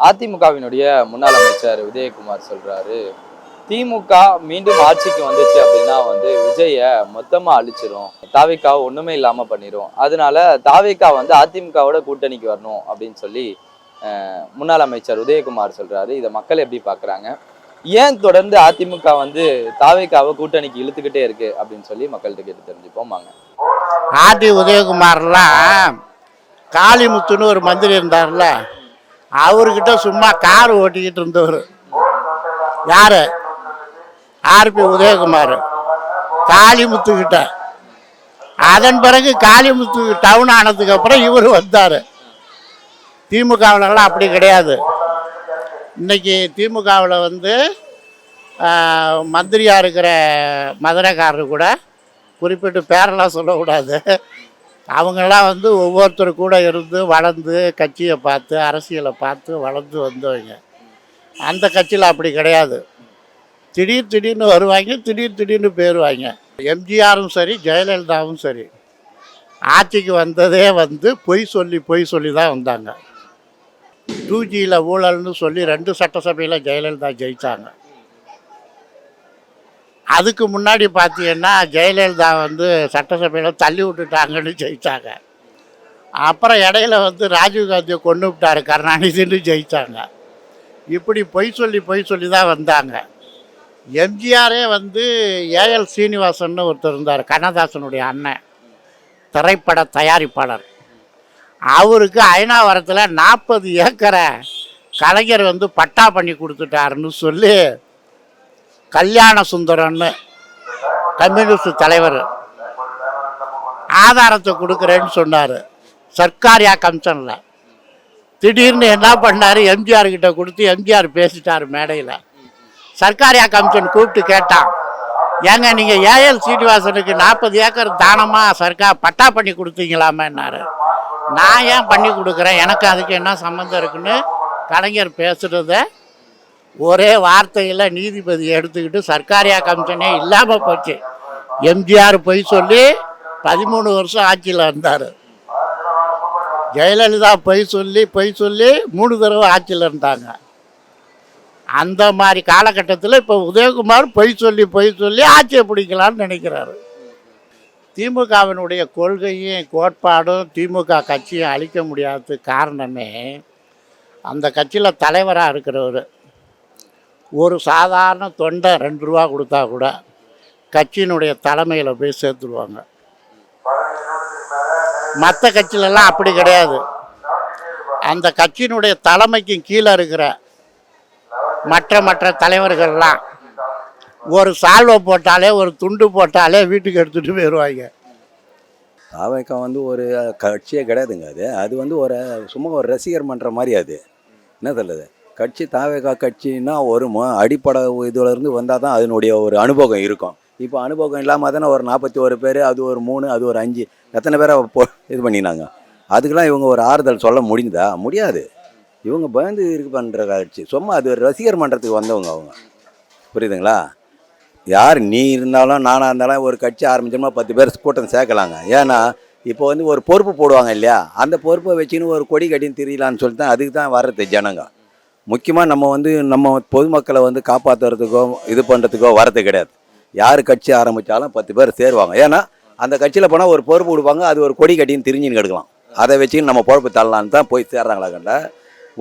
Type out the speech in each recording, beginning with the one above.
அதிமுகவினுடைய முன்னாள் அமைச்சர் உதயகுமார் சொல்றாரு திமுக மீண்டும் ஆட்சிக்கு வந்துச்சு அப்படின்னா வந்து விஜய மொத்தமா அழிச்சிரும். தாவிக்காவை ஒண்ணுமே இல்லாம பண்ணிரும். அதனால தாவிகா வந்து அதிமுகவோட கூட்டணிக்கு வரணும் அப்படின்னு சொல்லி முன்னாள் அமைச்சர் உதயகுமார் சொல்றாரு. இதை மக்கள் எப்படி பாக்குறாங்க? ஏன் தொடர்ந்து அதிமுக வந்து தாவிக்காவை கூட்டணிக்கு இழுத்துக்கிட்டே இருக்கு அப்படின்னு சொல்லி மக்கள்கிட்ட கேட்டு தெரிஞ்சுப்போம். வாங்க. ஆதி உதயகுமார்லாம் காளிமுத்துன்னு ஒரு மந்திரி இருந்தார்ல. அவர்கிட்ட சும்மா கார் ஓட்டிக்கிட்டு இருந்தவர். யார்? ஆர்பி உதயகுமார். காளிமுத்துக்கிட்ட அதன் பிறகு காளிமுத்து டவுன் ஆனதுக்கு அப்புறம் இவர் வந்தார். திமுகவிலலாம் அப்படி கிடையாது. இன்னைக்கு திமுகவில் வந்து மந்திரியாக இருக்கிற மதுரைக்காரர் கூட குறிப்பிட்டு பேரெல்லாம் சொல்லக்கூடாது. அவங்களாம் வந்து ஒவ்வொருத்தர் கூட இருந்து வளர்ந்து கட்சியை பார்த்து அரசியலை பார்த்து வளர்ந்து வந்தவங்க. அந்த கட்சியில் அப்படி கிடையாது. திடீர் திடீர்னு வருவாங்க திடீர் திடீர்னு போயிடுவாங்க எம்ஜிஆரும் சரி ஜெயலலிதாவும் சரி. ஆட்சிக்கு வந்ததே வந்து பொய் சொல்லி பொய் சொல்லி தான் வந்தாங்க. டூ ஜியில் ஊழல்னு சொல்லி ரெண்டு சட்டசபையில் ஜெயலலிதா ஜெயித்தாங்க அதுக்கு முன்னாடி பார்த்தீங்கன்னா ஜெயலலிதா வந்து சட்டசபையில் தள்ளி விட்டுட்டாங்கன்னு ஜெயித்தாங்க அப்புறம் இடையில வந்து ராஜீவ்காந்தியை கொண்டு விட்டார் கருணாநிதினு ஜெயித்தாங்க இப்படி பொய் சொல்லி பொய் சொல்லி தான் வந்தாங்க. எம்ஜிஆரே வந்து ஏஎல் சீனிவாசன் ஒருத்தர் இருந்தார் கண்ணதாசனுடைய அண்ணன். திரைப்பட தயாரிப்பாளர். அவருக்கு ஐநாவரத்தில் நாற்பது ஏக்கரை கலைஞர் வந்து பட்டா பண்ணி கொடுத்துட்டாருன்னு சொல்லி கல்யாண சுந்தரன்னு கம்யூனிஸ்ட் தலைவர் ஆதாரத்தை கொடுக்குறேன்னு சொன்னார். சர்க்காரியா கமிஷனில். திடீர்னு என்ன பண்ணார்? எம்ஜிஆர் கிட்ட கொடுத்து எம்ஜிஆர் பேசிட்டார் மேடையில். சர்க்காரியா கமிஷன் கூப்பிட்டு கேட்டான். ஏங்க நீங்கள் ஏஎல் சீனிவாசனுக்கு நாற்பது ஏக்கர் தானமாக சர்க்கார் பட்டா பண்ணி கொடுத்தீங்களாமன்னாரு. நான் ஏன் பண்ணி கொடுக்குறேன்? எனக்கு அதுக்கு என்ன சம்மந்தம் இருக்குன்னு கலைஞர் பேசுகிறத ஒரே வார்த்தையில் நீதிபதி எடுத்துக்கிட்டு சர்க்காரியா கமிஷனே இல்லாமல் போச்சு. எம்ஜிஆர் பொய் சொல்லி பதிமூணு வருஷம் ஆட்சியில் இருந்தார். ஜெயலலிதா பொய் சொல்லி பொய் சொல்லி மூணு தடவை ஆட்சியில் இருந்தாங்க. அந்த மாதிரி காலகட்டத்தில் இப்போ உதயகுமார் பொய் சொல்லி பொய் சொல்லி ஆட்சியை பிடிக்கலான்னு நினைக்கிறாரு. திமுகவினுடைய கொள்கையும் கோட்பாடும் திமுக கட்சியும் அழிக்க முடியாததுக்கு காரணமே அந்த கட்சியில் தலைவராக இருக்கிறவர். ஒரு சாதாரண தொண்டை ரெண்டு ரூபா கொடுத்தா கூட கட்சியினுடைய தலைமையில் போய் சேர்த்துருவாங்க. மற்ற கட்சியிலலாம் அப்படி கிடையாது. அந்த கட்சியினுடைய தலைமைக்கும் கீழே இருக்கிற மற்ற மற்ற தலைவர்கள்லாம் ஒரு சால்வை போட்டாலே ஒரு துண்டு போட்டாலே வீட்டுக்கு எடுத்துகிட்டு போயிடுவாங்க தாவேக்கா வந்து ஒரு கட்சியே கிடையாதுங்க அது. அது வந்து ஒரு சும்மா ஒரு ரசிகர் மன்ற மாதிரி அது. என்ன சொல்லுது கட்சி தாவேகா கட்சின்னா ஒரு அடிப்படை இதுலேருந்து வந்தால் தான் அதனுடைய ஒரு அனுபவம் இருக்கும். இப்போ அனுபவம் இல்லாமல் தானே ஒரு நாற்பத்தி ஒரு பேர் அது ஒரு மூணு அது ஒரு அஞ்சு எத்தனை பேரை போ இது பண்ணினாங்க? அதுக்கெல்லாம் இவங்க ஒரு ஆறுதல் சொல்ல முடிஞ்சதா? முடியாது. இவங்க பயந்து இருக்கு பண்ணுற கட்சி. சும்மா அது ஒரு ரசிகர் மன்றத்துக்கு வந்தவங்க அவங்க. புரியுதுங்களா? யார் நீ இருந்தாலும் நானாக இருந்தாலும் ஒரு கட்சி ஆரம்பிச்சோம்னா பத்து பேர் கூட்டம் சேர்க்கலாங்க. ஏன்னா இப்போ வந்து ஒரு பொறுப்பு போடுவாங்க இல்லையா? அந்த பொறுப்பை வச்சுன்னு ஒரு கொடி கட்டின்னு திரியலான்னு சொல்லிட்டு தான் அதுக்கு தான் வர்றது ஜனங்க. முக்கியமாக நம்ம வந்து நம்ம பொதுமக்களை வந்து காப்பாற்றுறதுக்கோ இது பண்ணுறதுக்கோ வரது கிடையாது. யார் கட்சி ஆரம்பித்தாலும் பத்து பேர் சேருவாங்க. ஏன்னா அந்த கட்சியில் போனால் ஒரு பொறுப்பு கொடுப்பாங்க அது ஒரு கொடி கட்டின்னு திரிஞ்சின்னு எடுக்கலாம் அதை வச்சுன்னு நம்ம பொழப்பு தள்ளலான்னு தான் போய் சேர்றாங்களா கண்ட?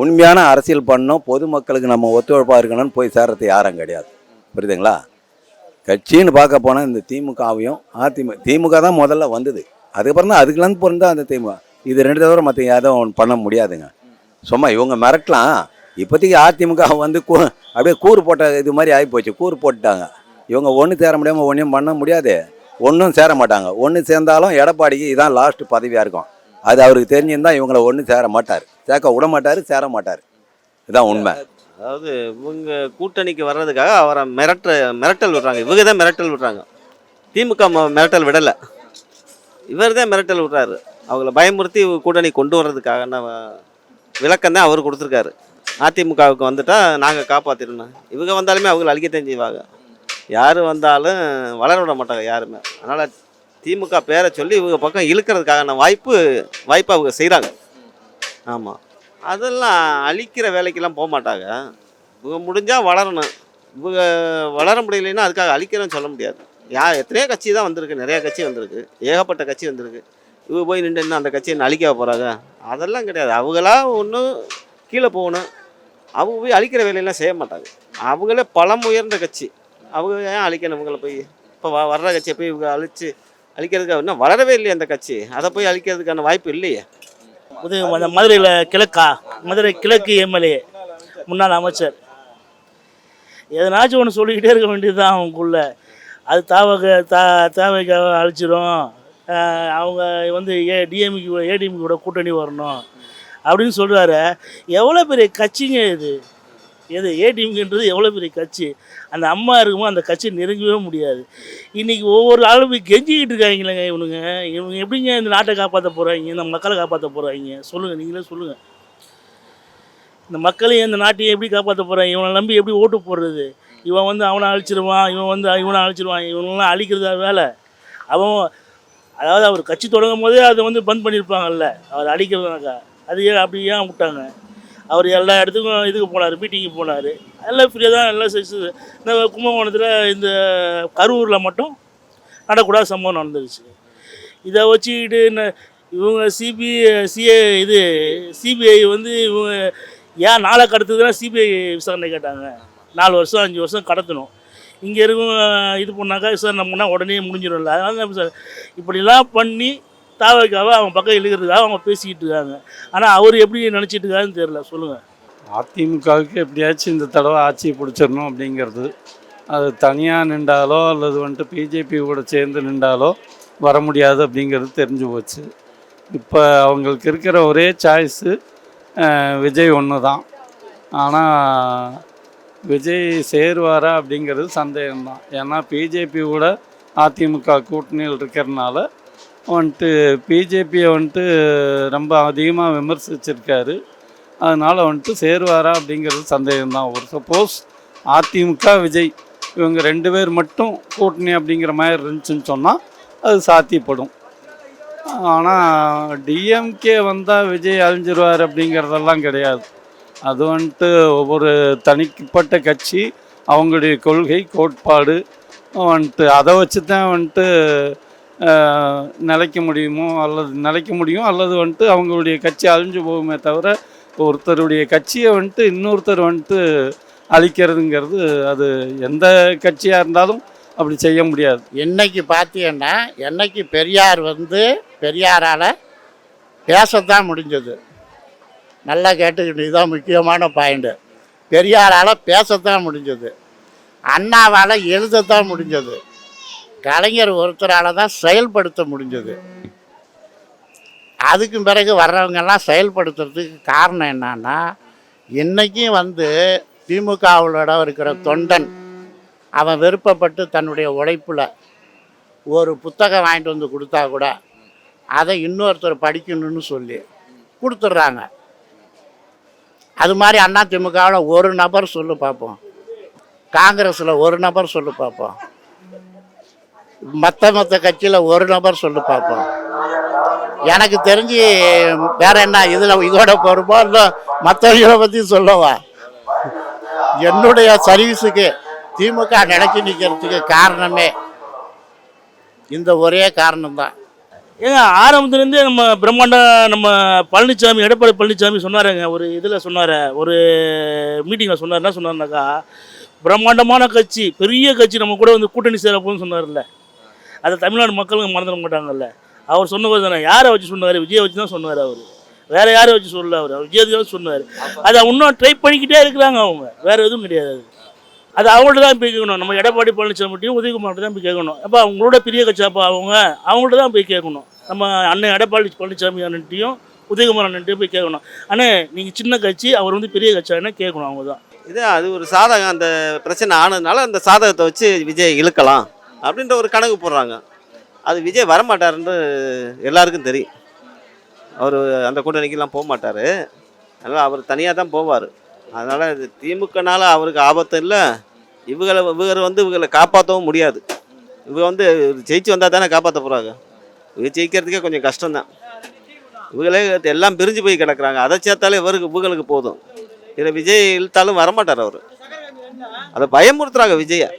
உண்மையான அரசியல் பண்ணோம் பொதுமக்களுக்கு நம்ம ஒத்துழைப்பாக இருக்கணும்னு போய் சேர்றது யாரும் கிடையாது. புரியுதுங்களா? கட்சின்னு பார்க்க போனால் இந்த திமுகவையும் அதிமுக திமுக தான் முதல்ல வந்தது. அதுக்கப்புறம் தான் அதுக்குலேருந்து பிறந்தா அந்த திமுக. இது ரெண்டு தவிர மற்ற எதுவும் பண்ண முடியாதுங்க. சும்மா இவங்க மிரட்டலாம். இப்போதைக்கு அதிமுக வந்து கூ அப்படியே கூறு போட்ட இது மாதிரி ஆகிப்போச்சு. கூறு போட்டுட்டாங்க. இவங்க ஒன்று சேர முடியாமல் ஒன்றும் பண்ண முடியாது. ஒன்றும் சேர மாட்டாங்க. ஒன்று சேர்ந்தாலும் எடப்பாடிக்கு இதான் லாஸ்ட் பதவியாக இருக்கும். அது அவருக்கு தெரிஞ்சிருந்தால் இவங்கள ஒன்றும் சேர மாட்டார். சேர்க்க விட மாட்டார் சேர மாட்டார். இதுதான் உண்மை. அதாவது இவங்க கூட்டணிக்கு வர்றதுக்காக அவரை மிரட்ட மிரட்டல் விடுறாங்க. இவங்க தான் மிரட்டல் விடுறாங்க. திமுக ம- மிரட்டல் விடலை. இவர் தான் மிரட்டல் விடுறாரு. அவங்கள பயமுறுத்தி கூட்டணி கொண்டு வர்றதுக்காக விளக்கம் தான் அவர் கொடுத்துருக்காரு. அதிமுகவுக்கு வந்துட்டால் நாங்கள் காப்பாற்றிடணும் இவங்க வந்தாலுமே அவங்கள அழிக்கத்தான் செய்வாங்க. யார் வந்தாலும் வளர விட மாட்டாங்க யாருமே. அதனால் திமுக பேரை சொல்லி இவங்க பக்கம் இழுக்கிறதுக்கான வாய்ப்பு வாய்ப்பு அவங்க செய்கிறாங்க ஆமாம் அதெல்லாம் அழிக்கிற வேலைக்கெல்லாம் போக மாட்டாங்க. இவங்க முடிஞ்சால் வளரணும். இவங்க வளர முடியலைன்னா அதுக்காக அழிக்கிறேன்னு சொல்ல முடியாது. யா எத்தனையோ கட்சி தான் வந்திருக்கு. நிறையா கட்சி வந்திருக்கு. ஏகப்பட்ட கட்சி வந்திருக்கு. இவங்க போய் நின்று அந்த கட்சியை அழிக்க போகிறாங்க அதெல்லாம் கிடையாது. அவங்களா ஒன்றும் கீழே போகணும். அவங்க போய் அழிக்கிற வேலையெல்லாம் செய்ய மாட்டாங்க. அவங்களே பலம் உயர்ந்த கட்சி. அவங்க ஏன் அழிக்கணும்? இவங்களை போய் இப்போ வர்ற கட்சியை போய் இவங்க அழிச்சு அழிக்கிறதுக்கு இன்னும் வளரவே இல்லையே அந்த கட்சி. அதை போய் அழிக்கிறதுக்கான வாய்ப்பு இல்லையே? உதவி அந்த மதுரையில் கிழக்கா? மதுரை கிழக்கு எம்எல்ஏ முன்னாள் அமைச்சர். எதனாச்சும் ஒன்று சொல்லிக்கிட்டே இருக்க வேண்டியது தான் அவங்களுக்குள்ள. அது தாவக தா தாவக அழிச்சிடும் அவங்க வந்து ஏ டிஎம்கி ஏடிஎம்கே கூட கூட்டணி வரணும். அப்படின்னு சொல்கிறாரு எவ்வளோ பெரிய கட்சிங்க இது? எது ஏடிஎம்கேன்றது எவ்வளோ பெரிய கட்சி? அந்த அம்மா இருக்குமோ அந்த கட்சி நெருங்கவே முடியாது. இன்றைக்கி ஒவ்வொரு ஆளும் போய் கெஞ்சிக்கிட்டு இருக்காங்களேங்க இவனுங்க. இவங்க எப்படிங்க இந்த நாட்டை காப்பாற்ற போகிறாங்க இந்த மக்களை காப்பாற்ற போகிறாங்க சொல்லுங்கள் நீங்களே சொல்லுங்கள் இந்த மக்களையும் இந்த நாட்டையும் எப்படி காப்பாற்ற போகிறாங்க இவனை நம்பி எப்படி ஓட்டு போடுறது? இவன் வந்து அவனை அழிச்சிருவான் இவன் வந்து இவனை அழிச்சிருவான் இவனெல்லாம் அழிக்கிறதா வேலை? அவன் அதாவது அவர் கட்சி தொடங்கும் போதே அதை வந்து பந்த் பண்ணியிருப்பாங்கல்ல அவர் அழிக்கிறதுனாக்கா. அது ஏன் அப்படி ஏன் விட்டாங்க? அவர் எல்லா இடத்துக்கும் இதுக்கு போனார் மீட்டிங்கு போனார். எல்லாம் ஃப்ரீயாக தான் எல்லாம் செஞ்சது இந்த கும்பகோணத்தில் இந்த கரூரில் மட்டும் நடக்கூடாத சம்பவம் நடந்துருச்சு. இதை வச்சுக்கிட்டு என்ன- இவங்க சிபி சிஏ இது சிபிஐ வந்து இவங்க ஏன் நாளை கடத்துதுன்னா சிபிஐ விசாரணை கேட்டாங்க. நாலு வருஷம் அஞ்சு வருஷம் கடத்தணும். இங்கே இருக்கும் இது பண்ணாக்கா விசாரணை பண்ணால் உடனே முடிஞ்சிடும்ல. அதனால தான் விசாரணை. இப்படிலாம் பண்ணி தாவக்காவை அவங்க பக்கம் இழுக்கிறதுக்காக அவங்க பேசிக்கிட்டு இருக்காங்க. ஆனால் அவர் எப்படி நினச்சிட்டு இருக்காருன்னு தெரில சொல்லுங்கள் அதிமுகவுக்கு எப்படியாச்சும் இந்த தடவை ஆட்சியை பிடிச்சிடணும் அப்படிங்கிறது. அது தனியாக நின்றாலோ அல்லது வந்துட்டு பிஜேபி கூட சேர்ந்து நின்றாலோ வர முடியாது அப்படிங்கிறது தெரிஞ்சு போச்சு. இப்போ அவங்களுக்கு இருக்கிற ஒரே சாய்ஸு விஜய் ஒன்று தான் ஆனால் விஜய் சேருவாரா அப்படிங்கிறது சந்தேகம்தான். ஏன்னா பிஜேபி கூட அதிமுக கூட்டணியில் இருக்கிறனால வந்துட்டு பிஜேபியை வந்துட்டு ரொம்ப அதிகமாக விமர்சிச்சிருக்காரு. அதனால் வந்துட்டு சேருவாரா அப்படிங்கிறது சந்தேகம்தான். ஒரு சப்போஸ் அதிமுக விஜய் இவங்க ரெண்டு பேர் மட்டும் கூட்டணி அப்படிங்கிற மாதிரி இருந்துச்சுன்னு சொன்னால் அது சாத்தியப்படும். ஆனால் டிஎம்கே வந்தால் விஜய் அழிஞ்சிருவார் அப்படிங்கிறதெல்லாம் கிடையாது. அது வந்துட்டு ஒவ்வொரு தனிப்பட்ட கட்சி அவங்களுடைய கொள்கை கோட்பாடு வந்துட்டு அதை வச்சு தான் வந்துட்டு நிலைக்க முடியுமோ அல்லது நிலைக்க முடியும் அல்லது வந்துட்டு அவங்களுடைய கட்சி அழிஞ்சு போகுமே தவிர ஒருத்தருடைய கட்சியை வந்துட்டு இன்னொருத்தர் வந்துட்டு அழிக்கிறதுங்கிறது அது எந்த கட்சியாக இருந்தாலும் அப்படி செய்ய முடியாது. என்னைக்கு பார்த்தீங்கன்னா என்னைக்கு பெரியார் வந்து பெரியாரால் பேசத்தான் முடிஞ்சது. நல்லா கேட்டுக்கிட்டு இதுதான் முக்கியமான பாயிண்ட்டு பெரியாரால் பேசத்தான் முடிஞ்சது. அண்ணாவால் எழுதத்தான் முடிஞ்சது. கலைஞர் ஒருத்தரால் தான் செயல்படுத்த முடிஞ்சது. அதுக்கு பிறகு வர்றவங்கெல்லாம் செயல்படுத்துறதுக்கு காரணம் என்னன்னா இன்றைக்கும் வந்து திமுகவோட இருக்கிற தொண்டன் அவன் விருப்பப்பட்டு தன்னுடைய உழைப்பில் ஒரு புத்தகம் வாங்கிட்டு வந்து கொடுத்தா கூட அதை இன்னொருத்தர் படிக்கணும்னு சொல்லி கொடுத்துட்றாங்க. அது மாதிரி அண்ணா திமுகவில் ஒரு நபர் சொல்லு பார்ப்போம். காங்கிரஸில் ஒரு நபர் சொல்லு பார்ப்போம். மற்ற மற்ற கட்சியில் ஒரு நபர் சொல்லி பார்ப்போம் எனக்கு தெரிஞ்சு வேற என்ன இதில் இதோட போகிறோமோ இல்லை மற்றவங்களை பற்றி சொல்லவா? என்னுடைய சர்வீஸுக்கு திமுக நினைச்சு நிற்கிறதுக்கு காரணமே இந்த ஒரே காரணம்தான். ஏங்க ஆரம்பத்துலேருந்தே நம்ம பிரம்மாண்ட நம்ம பழனிசாமி எடப்பாடி பழனிசாமி சொன்னாருங்க ஒரு இதில் சொன்னார் ஒரு மீட்டிங்கில் சொன்னார் என்ன சொன்னார்னாக்கா பிரம்மாண்டமான கட்சி பெரிய கட்சி நம்ம கூட வந்து கூட்டணி சேர போகணும்னு சொன்னார்ல அதை தமிழ்நாடு மக்களுக்கு மறந்துட மாட்டாங்கல்ல. அவர் சொன்னது தானே யாரை வச்சு சொன்னார்? விஜயை வச்சு தான் சொன்னார் அவர். வேற யாரை வச்சு சொல்லல அவர்? அவர் விஜய் தான் சொன்னார். அதை இன்னும் ட்ரை பண்ணிக்கிட்டே இருக்கிறாங்க அவங்க. வேற எதுவும் கிடையாது அது. அவங்கள்ட்ட தான் போய் கேட்கணும். நம்ம எடப்பாடி பழனிசாமிட்டையும் உதயகுமார்ட்ட தான் போய் கேட்கணும். அப்போ அவங்களோட பெரிய கட்சியாப்பா அவங்க அவங்கள்ட்ட தான் போய் கேட்கணும். நம்ம அண்ணன் எடப்பாடி பழனிசாமி அண்ணன்ட்டையும் உதயகுமார் அண்ணன்ட்டையும் போய் கேட்கணும். அண்ணே நீங்கள் சின்ன கட்சி அவர் வந்து பெரிய கட்சான்னு கேட்கணும் அவங்க தான்? இது அது ஒரு சாதகம். அந்த பிரச்சனை ஆனதுனால அந்த சாதகத்தை வச்சு விஜய் இழுக்கலாம். அப்படின்ற ஒரு கணக்கு போடுறாங்க. அது விஜய் வரமாட்டாருன்னு எல்லாருக்கும் தெரியும். அவர் அந்த கூட்டணிக்கெல்லாம் போக மாட்டார் அதனால் அவர் தனியாக தான் போவார். அதனால் இது திமுகனால அவருக்கு ஆபத்து இல்லை. இவங்களை இவர் வந்து இவங்களை காப்பாற்றவும் முடியாது. இவங்க வந்து ஜெயிச்சு வந்தால் தானே காப்பாற்ற போகிறாங்க இவங்க ஜெயிக்கிறதுக்கே கொஞ்சம் கஷ்டம்தான். இவங்களே எல்லாம் பிரிஞ்சு போய் கிடக்குறாங்க. அதை சேர்த்தாலே இவருக்கு இவங்களுக்கு போதும். இதில் விஜய் இழுத்தாலும் வரமாட்டார் அவர். அதை பயமுறுத்துறாங்க விஜயை.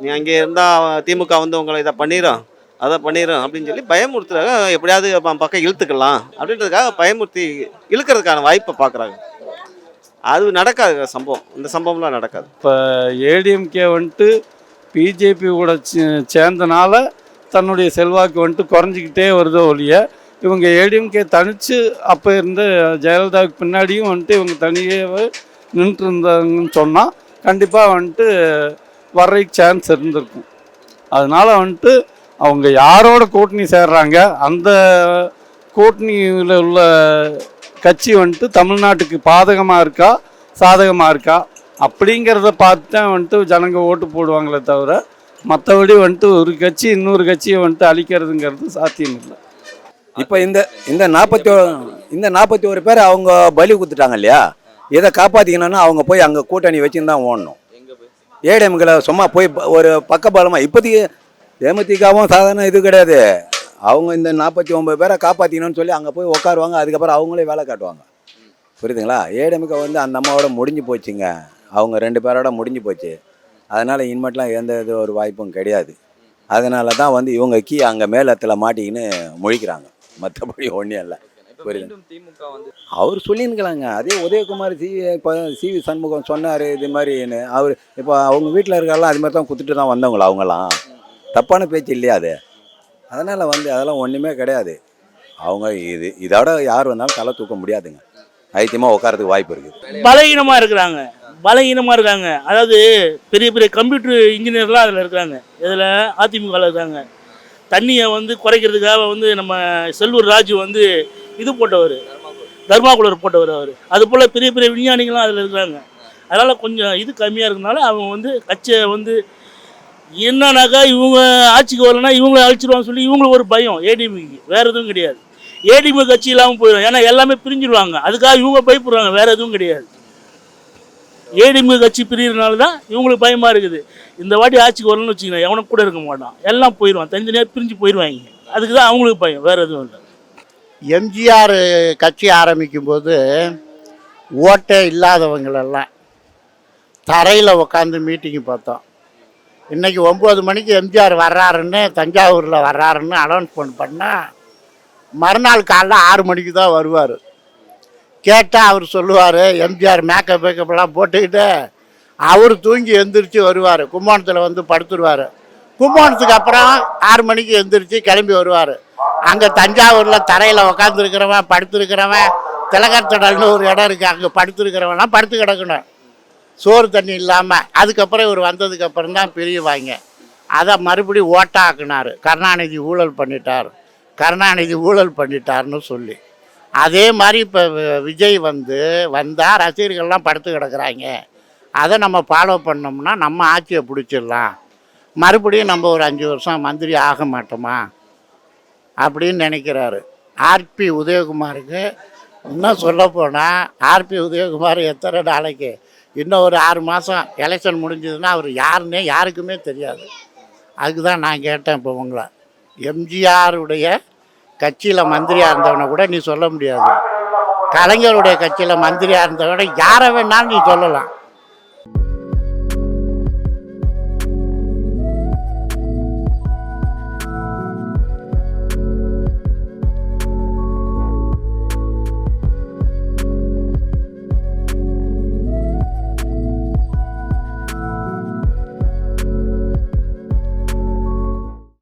நீ அங்கே இருந்தால் திமுக வந்து உங்களை இதை பண்ணிடும் அதை பண்ணிடும் அப்படின்னு சொல்லி பயமுறுத்துறாங்க. எப்படியாவது பக்கம் இழுத்துக்கலாம் அப்படின்றதுக்காக பயமுறுத்தி இழுக்கிறதுக்கான வாய்ப்பை பார்க்குறாங்க. அது நடக்காது சம்பவம். இந்த சம்பவம்லாம் நடக்காது. இப்போ ஏடிஎம்கே வந்துட்டு பிஜேபி கூட சே- சேர்ந்தனால தன்னுடைய செல்வாக்கு வந்துட்டு குறைஞ்சிக்கிட்டே வருதோ ஒழிய இவங்க ஏடிஎம்கே தனித்து அப்போ இருந்த ஜெயலலிதாவுக்கு பின்னாடியும் வந்துட்டு இவங்க தனியே நின்றுட்டு இருந்தாங்கன்னு சொன்னால் கண்டிப்பாக வந்துட்டு வர்றதுக்கு சான்ஸ் இருந்திருக்கும். அதனால் வந்துட்டு அவங்க யாரோட கூட்டணி சேர்றாங்க அந்த கூட்டணியில் உள்ள கட்சி வந்துட்டு தமிழ்நாட்டுக்கு பாதகமாக இருக்கா சாதகமாக இருக்கா? அப்படிங்கிறத பார்த்து தான் வந்துட்டு ஜனங்க ஓட்டு போடுவாங்களே தவிர மற்றபடி வந்துட்டு ஒரு கட்சி இன்னொரு கட்சியை வந்துட்டு அழிக்கிறதுங்கிறது சாத்தியம் இல்லை இப்போ இந்த இந்த நாற்பத்தி இந்த நாற்பத்தி ஒரு பேர் அவங்க பலி கொடுத்துட்டாங்க இல்லையா? இதை காப்பாற்றிக்கணும்னா அவங்க போய் அங்கே கூட்டணி வச்சுன்னு தான் ஓடணும். ஏடிஎம்களை சும்மா போய் ஒரு பக்கபலமாக இப்போதைக்கு தேமுதிகவும் சாதாரண இது கிடையாது. அவங்க இந்த நாற்பத்தி ஒம்பது பேரை காப்பாற்றிக்கணும்னு சொல்லி அங்கே போய் உட்காருவாங்க அதுக்கப்புறம் அவங்களே வேலை காட்டுவாங்க. புரியுதுங்களா? ஏடிஎம்கே வந்து அந்த அம்மாவோட முடிஞ்சு போச்சுங்க. அவங்க ரெண்டு பேரோட முடிஞ்சு போச்சு. அதனால் இனிமேட்லாம் எந்த இது ஒரு வாய்ப்பும் கிடையாது. அதனால தான் வந்து இவங்க கீ அங்கே மேலத்தில் மாட்டிக்கின்னு முழிக்கிறாங்க. மற்றபடி ஒன்றும் இல்லை. புரியுது. அவர் சொல்லியிருக்கலாங்க. அதே உதயகுமார் சி இப்போ சிவி சண்முகம் சொன்னார் இது மாதிரின்னு அவர் இப்போ அவங்க வீட்டில் இருக்கலாம் அது மாதிரி தான் குத்துட்டு தான் வந்தவங்களா அவங்களாம் தப்பான பேச்சு இல்லையா அது? அதனால் வந்து அதெல்லாம் ஒன்றுமே கிடையாது. அவங்க இது இதோட யார் வந்தாலும் தலை தூக்க முடியாதுங்க. ஐத்தியமாக உட்காரத்துக்கு வாய்ப்பு இருக்குது பலகீனமாக இருக்கிறாங்க. பலகீனமாக இருக்காங்க. அதாவது பெரிய பெரிய கம்ப்யூட்டர் இன்ஜினியர்லாம் அதில் இருக்காங்க இதில் அதிமுகவில் இருக்காங்க தண்ணியை வந்து குறைக்கிறதுக்காக வந்து நம்ம செல்லூர் ராஜு வந்து இது போட்டவர். தர்மாகுலர் போட்டவர் அவர். அது போல் பெரிய பெரிய விஞ்ஞானிகள்லாம் அதில் இருக்கிறாங்க. அதனால் கொஞ்சம் இது கம்மியாக இருக்கனால அவங்க வந்து கட்சியை வந்து என்னன்னாக்கா இவங்க ஆட்சிக்கு வரலன்னா இவங்களை அழிச்சிருவாங்க சொல்லி இவங்களுக்கு ஒரு பயம் ஏடிஎம்க்கு வேறு எதுவும் கிடையாது. ஏடிஎம் கட்சி இல்லாமல் போயிடும். ஏன்னா எல்லாமே பிரிஞ்சிருவாங்க. அதுக்காக இவங்க பயப்படுறாங்க. வேறு எதுவும் கிடையாது. ஏடிஎம் கட்சி பிரியறதுனால தான் இவங்களுக்கு பயமாக இருக்குது. இந்த வாட்டி ஆட்சிக்கு வரணும்னு வச்சுக்கோங்க எவனும் கூட இருக்க மாட்டான். எல்லாம் போயிடுவான். தனித்தனியாக பிரிஞ்சு போயிடுவாங்க. அதுக்கு தான் அவங்களுக்கு பயம். வேறு எதுவும் இல்லை. எம்ஜிஆர் கட்சி ஆரம்பிக்கும்போது ஓட்டே இல்லாதவங்களெல்லாம் தரையில் உட்காந்து மீட்டிங் பார்த்தோம். இன்றைக்கி ஒம்பது மணிக்கு எம்ஜிஆர் வர்றாருன்னு தஞ்சாவூரில் வர்றாருன்னு அனௌன்ஸ்மெண்ட் பண்ணால் மறுநாள் காலைல ஆறு மணிக்கு தான் வருவார். கேட்டால் அவர் சொல்லுவார் எம்ஜிஆர் மேக்கப் மேக்கப்லாம் போட்டுக்கிட்டு அவர் தூங்கி எந்திரிச்சு வருவார். கும்போணத்தில் வந்து படுத்துருவார். கும்போணத்துக்கு அப்புறம் ஆறு மணிக்கு எந்திரிச்சு கிளம்பி வருவார். அங்கே தஞ்சாவூரில் தரையில் உக்காந்துருக்கிறவன் படுத்துருக்கிறவன் திலகத்தடல்னு ஒரு இடம் இருக்குது அங்கே படுத்துருக்கிறவன்லாம் படுத்து கிடக்கணும். சோறு தண்ணி இல்லாமல் அதுக்கப்புறம் இவர் வந்ததுக்கப்புறம் தான் பிரியுவாங்க அதை மறுபடியும் ஓட்டாக்குனார் கருணாநிதி ஊழல் பண்ணிட்டார். கருணாநிதி ஊழல் பண்ணிட்டார்னு சொல்லி. அதே மாதிரி இப்போ விஜய் வந்து வந்தால் ரசிகர்கள்லாம் படுத்து கிடக்குறாங்க. அதை நம்ம ஃபாலோ பண்ணோம்னா நம்ம ஆட்சியை பிடிச்சிடலாம். மறுபடியும் நம்ம ஒரு அஞ்சு வருஷம் மந்திரி ஆக மாட்டோமா? அப்படின்னு நினைக்கிறாரு. ஆர்பி உதயகுமாருக்கு இன்னும் சொல்லப்போனால் ஆர்பி உதயகுமார் எத்தனை நாளைக்கு? இன்னும் ஒரு ஆறு மாதம் எலெக்ஷன் முடிஞ்சதுன்னா அவர் யாருன்னே யாருக்குமே தெரியாது. அதுக்கு தான் நான் கேட்டேன் இப்போ உங்களை. எம்ஜிஆருடைய கட்சியில் மந்திரியாக இருந்தவனை கூட நீ சொல்ல முடியாது. கலைஞருடைய கட்சியில் மந்திரியாக இருந்தவனை யாரை வேணாலும் நீ சொல்லலாம்.